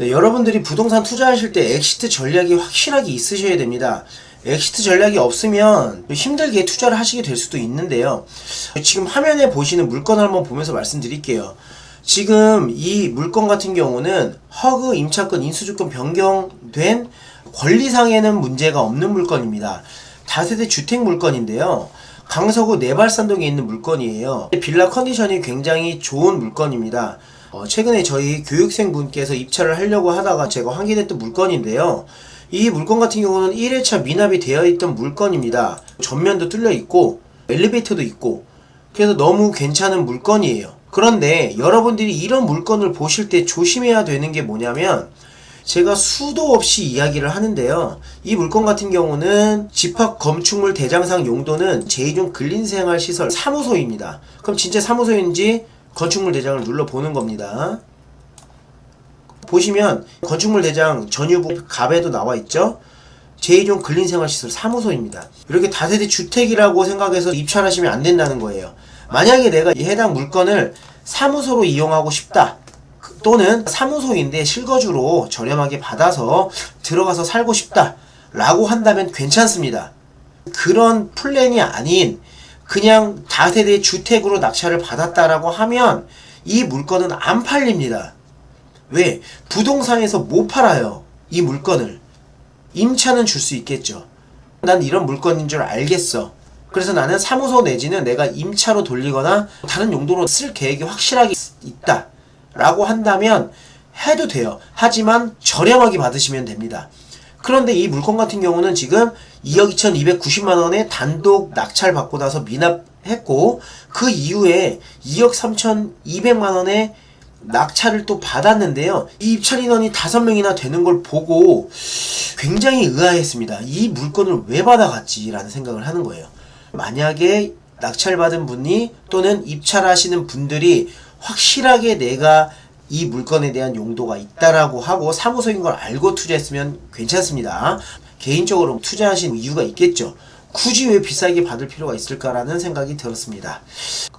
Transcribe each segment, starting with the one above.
네, 여러분들이 부동산 투자하실 때 엑시트 전략이 확실하게 있으셔야 됩니다. 엑시트 전략이 없으면 또 힘들게 투자를 하시게 될 수도 있는데요. 지금 화면에 보시는 물건을 한번 보면서 말씀드릴게요. 지금 이 물건 같은 경우는 허그 임차권 인수조건 변경된 권리상에는 문제가 없는 물건입니다. 다세대 주택 물건인데요. 강서구 내발산동에 있는 물건이에요. 빌라 컨디션이 굉장히 좋은 물건입니다. 어, 최근에 저희 교육생 분께서 입찰을 하려고 하다가 제가 환기됐던 물건인데요. 이 물건 같은 경우는 1회차 미납이 되어 있던 물건입니다. 전면도 뚫려 있고 엘리베이터도 있고 그래서 너무 괜찮은 물건이에요. 그런데 여러분들이 이런 물건을 보실 때 조심해야 되는 게 뭐냐면 제가 수도 없이 이야기를 하는데요. 이 물건 같은 경우는 집합 건축물 대장상 용도는 제2종 근린생활시설 사무소입니다. 그럼 진짜 사무소인지 건축물 대장을 눌러보는 겁니다. 보시면 건축물 대장 전유부 갑에도 나와 있죠. 제2종 근린생활시설 사무소입니다. 이렇게 다세대 주택이라고 생각해서 입찰하시면 안 된다는 거예요. 만약에 내가 이 해당 물건을 사무소로 이용하고 싶다. 그- 또는 사무소인데 실거주로 저렴하게 받아서 들어가서 살고 싶다. 라고 한다면 괜찮습니다. 그런 플랜이 아닌 그냥 다세대 주택으로 낙찰을 받았다라고 하면 이 물건은 안 팔립니다. 왜? 부동산에서 못 팔아요. 이 물건을. 임차는 줄 수 있겠죠. 난 이런 물건인 줄 알겠어. 그래서 나는 사무소 내지는 내가 임차로 돌리거나 다른 용도로 쓸 계획이 확실하게 있다. 라고 한다면 해도 돼요. 하지만 저렴하게 받으시면 됩니다. 그런데 이 물건 같은 경우는 지금 2억 2,290만원에 단독 낙찰 받고 나서 미납했고 그 이후에 2억 3,200만원에 낙찰을 또 받았는데요. 이 입찰 인원이 5명이나 되는 걸 보고 굉장히 의아했습니다. 이 물건을 왜 받아갔지라는 생각을 하는 거예요. 만약에 낙찰받은 분이 또는 입찰하시는 분들이 확실하게 내가 이 물건에 대한 용도가 있다라고 하고 사무소인 걸 알고 투자했으면 괜찮습니다. 개인적으로 투자하신 이유가 있겠죠. 굳이 왜 비싸게 받을 필요가 있을까라는 생각이 들었습니다.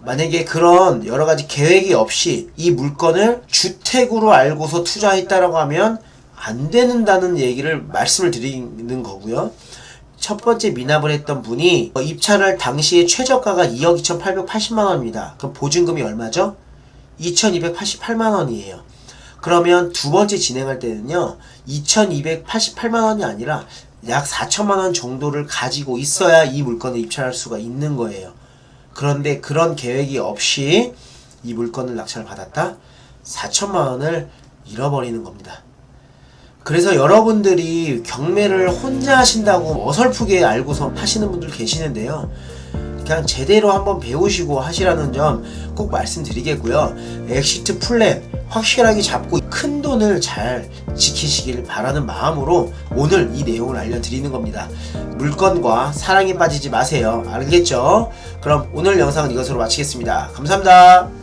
만약에 그런 여러 가지 계획이 없이 이 물건을 주택으로 알고서 투자했다라고 하면 안 되는다는 얘기를 말씀을 드리는 거고요. 첫 번째 미납을 했던 분이 입찰할 당시에 최저가가 2억 2,880만 원입니다. 그럼 보증금이 얼마죠? 2,288만 원이에요. 그러면 두 번째 진행할 때는요, 2,288만 원이 아니라 약 4천만 원 정도를 가지고 있어야 이 물건을 입찰할 수가 있는 거예요. 그런데 그런 계획이 없이 이 물건을 낙찰을 받았다? 4천만 원을 잃어버리는 겁니다. 그래서 여러분들이 경매를 혼자 하신다고 어설프게 알고서 하시는 분들 계시는데요. 그냥 제대로 한번 배우시고 하시라는 점 꼭 말씀드리겠고요. 엑시트 플랜 확실하게 잡고 큰 돈을 잘 지키시길 바라는 마음으로 오늘 이 내용을 알려드리는 겁니다. 물건과 사랑에 빠지지 마세요. 알겠죠? 그럼 오늘 영상은 이것으로 마치겠습니다. 감사합니다.